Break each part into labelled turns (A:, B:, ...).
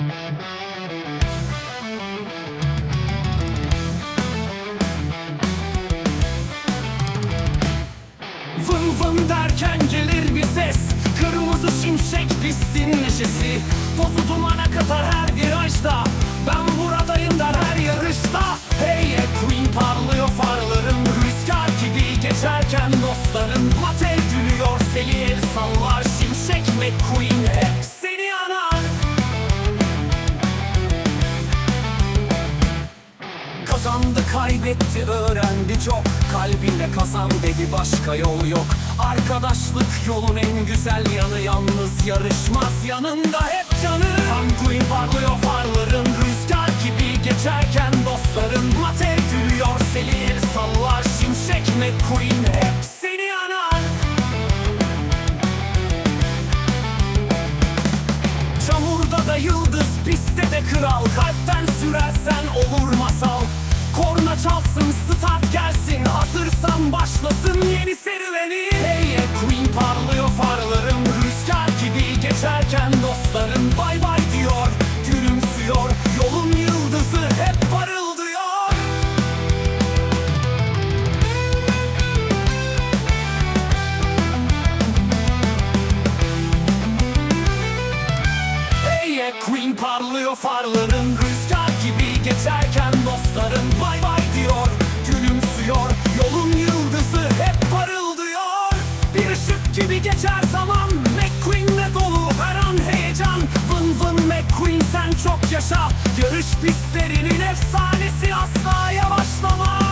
A: Vın vın derken gelir bir ses. Kırmızı şimşek pistin neşesi. Tozu dumana katar her virajda. Ben buradayım der her yarışta. Hey Queen parlıyor farların Rüzgar gibi geçerken dostların Mate gülüyor seli el sallar. Şimşek McQueen Kazandı kaybetti öğrendi çok. Kalbinde kazan dedi başka yol yok. Arkadaşlık yolun en güzel yanı. Yalnız yarışmaz yanında hep canı Penguin parlıyor farların Rüzgar gibi geçerken dostların. Mate gülüyor selir sallar. Şimşek McQueen hep seni yanar. Çamurda da yıldız, pistte de kral. Kalpten sürersen olur masal Korna çalsın, start gelsin. Hazırsan başlasın yeni serüveni Hey hey Queen parlıyor farların Rüzgar gibi geçerken dostların Bay bay diyor, gülümsüyor Yolun yıldızı hep parıldıyor. Hey yeah, Queen parlıyor farların Rüzgar geçerken dostların Bay bay diyor, gülümsüyor Yolun yıldızı hep parıldıyor. Bir ışık gibi geçer zaman McQueen'le dolu her an heyecan. Vın vın McQueen sen çok yaşa. Yarış pistlerinin efsanesi asla yavaşlama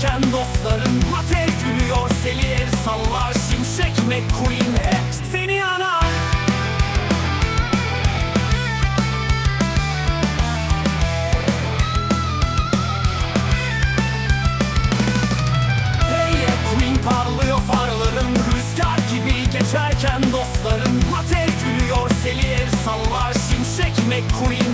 A: geçerken dostların Mate gülüyor seli el sallar Şimşek McQueen hep seni yanar. Hey yeah, Queen parlıyor farların Rüzgar gibi geçerken dostların Mate gülüyor seli el sallar Şimşek McQueen